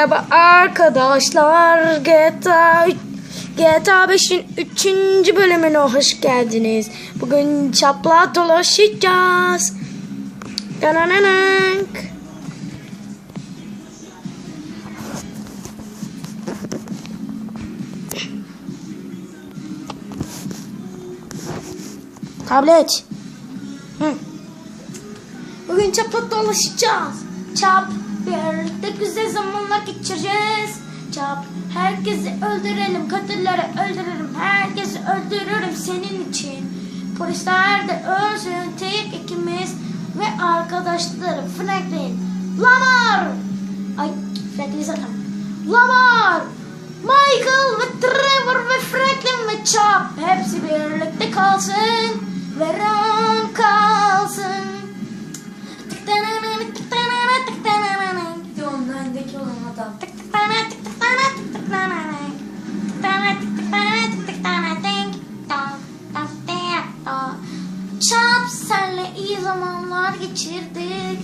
Merhaba arkadaşlar GTA GTA 5'in 3. bölümüne hoş geldiniz. Bugün çapla dolaşacağız. Danananank. Tablet. Hı. Bugün çapla dolaşacağız. Çap birlikte güzel zamanlar geçireceğiz. Çap herkesi öldürelim, katilleri öldürelim, herkesi öldürürüm senin için. Polisler de ölsün tek ikimiz ve arkadaşlarım Franklin, Lamar. Ay Franklin zaten. Lamar, Michael ve Trevor ve Franklin ve Chop hepsi birlikte kalsın ve adam. Çap senle iyi zamanlar geçirdik.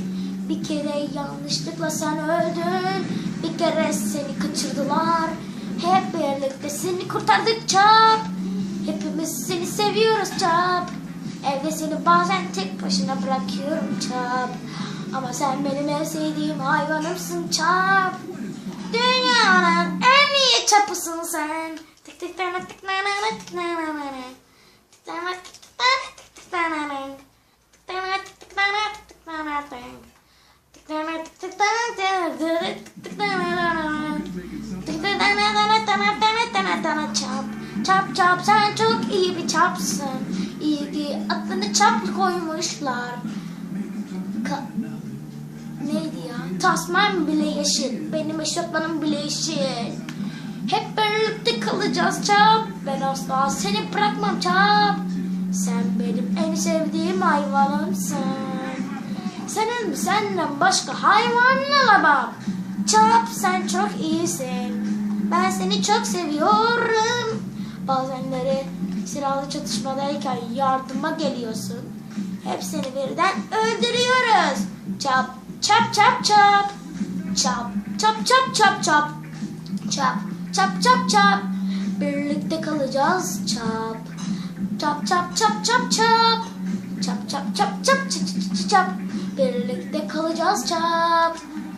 Bir kere yanlışlıkla sen öldün. Bir kere seni kaçırdılar. Hep birlikte seni kurtardık Çap. Hepimiz seni seviyoruz Çap. Evde seni bazen tek başına bırakıyorum Çap. Ama sen benim en sevdiğim hayvanımsın çap. Dünyanın en iyi çapısın sen. Tık tık tanak tık nanak tık nanak tık tanak tık tık tanak tık tık tanak tık tanak tık tık tanak tık tık tanak tık tanak tık tık tanak tık tık tanak tık tık tanak tanak tanak tanak tanak tanak çap çap çap sen çok iyi bir çapsın. İyi ki aklını çaplı koymuşlar. Ka Neydi ya? Tasman bile yeşil. Benim eşofmanım bile yeşil. Hep birlikte kalacağız Çap. Ben asla seni bırakmam Çap. Sen benim en sevdiğim hayvanımsın. Senin senden başka hayvanlara bak. Çap sen çok iyisin. Ben seni çok seviyorum. Bazenleri silahlı çatışmadayken yardıma geliyorsun. Hepsini birden öldürüyoruz. Çap çap çap çap. Çap çap çap çap çap. Çap çap çap çap. Birlikte kalacağız çap. Çap çap çap çap çap. Çap çap çap çap çap çap. Birlikte kalacağız çap.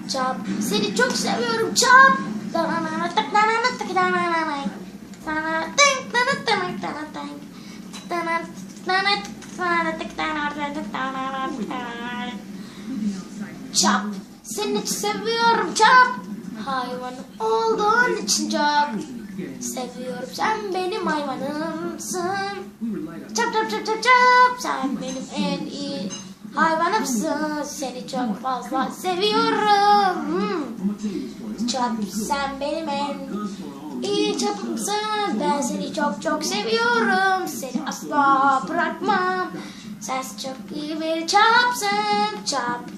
Çap. Seni çok seviyorum çap. Çap. Seni seviyorum çap. Hayvanım olduğun için çok seviyorum. Sen benim hayvanımsın. Çap çap çap çap çap. Sen benim en iyi hayvanımsın. Seni çok fazla seviyorum. Hmm. Çap sen benim en iyi çapımsın. Ben seni çok çok seviyorum. Seni asla bırakmam. Sen çok iyi bir çapsın. Çap.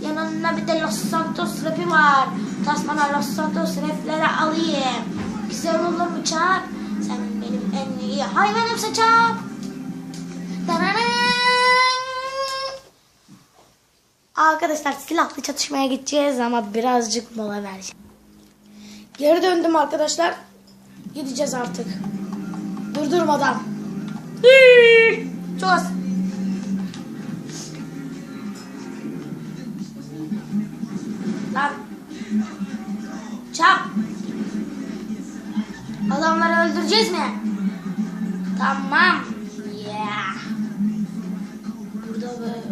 yanına bir de Los Santos rapi var Tasmana Los Santos rapleri alayım güzel olur mu çap sen benim en iyi hayvanımsın çap Arkadaşlar silahlı çatışmaya gideceğiz ama birazcık mola vereceğim. Geri döndüm arkadaşlar. Gideceğiz artık. Durdurmadan. Çok az. Çap. Adamları öldüreceğiz mi? Tamam. Yeah. Burada böyle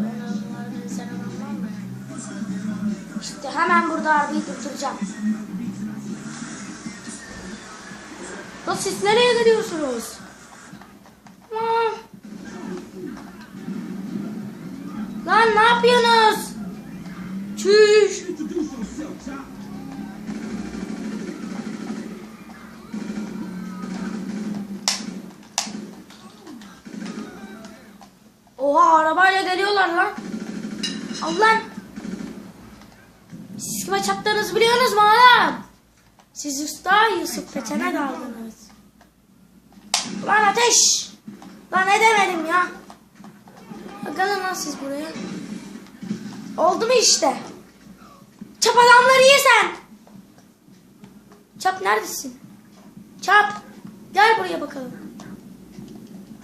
sen var mı? İşte hemen burada arabayı durduracağım. Lan siz nereye gidiyorsunuz? Aman. Lan ne yapıyorsunuz? Çüş. Oha arabayla geliyorlar lan. Allah. Siz kime çattığınızı biliyorsunuz mu oğlum? Siz usta Yusuf Peçen'e kaldınız. Lan ateş. Lan ne demedim ya. Bakalım lan siz buraya. Oldu mu işte? Çap adamları ye sen. Çap neredesin? Çap. Gel buraya bakalım.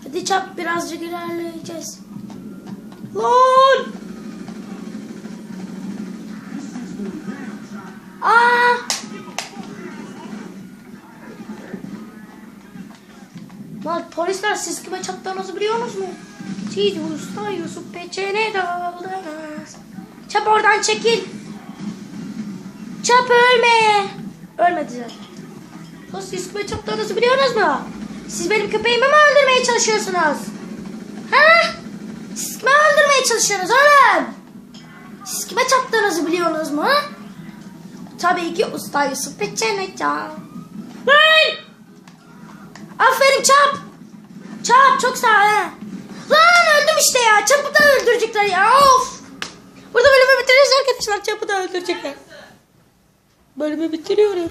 Hadi çap birazcık ilerleyeceğiz. Lan. Aa. Lan polisler siz kime çattığınızı biliyorsunuz mu? Siz usta Yusuf Peçene daldınız. Çap oradan çekil. Çap ölme. Ölmedi zaten. Lan siz kime çattığınızı biliyorsunuz mu? Siz benim köpeğimi mi öldürmeye çalışıyorsunuz? Ha? Siz kime öldürmeye çalışıyorsunuz oğlum? Siz kime çattığınızı biliyorsunuz mu? Tabii ki usta Yusuf Peçene can. Hey! Aferin Çap. Çap çok sağ he. Lan öldüm işte ya. Çapı da öldürecekler ya. Of. Burada bölümü bitiririz arkadaşlar. Çapı da öldürecekler. Bölümü bitiriyorum.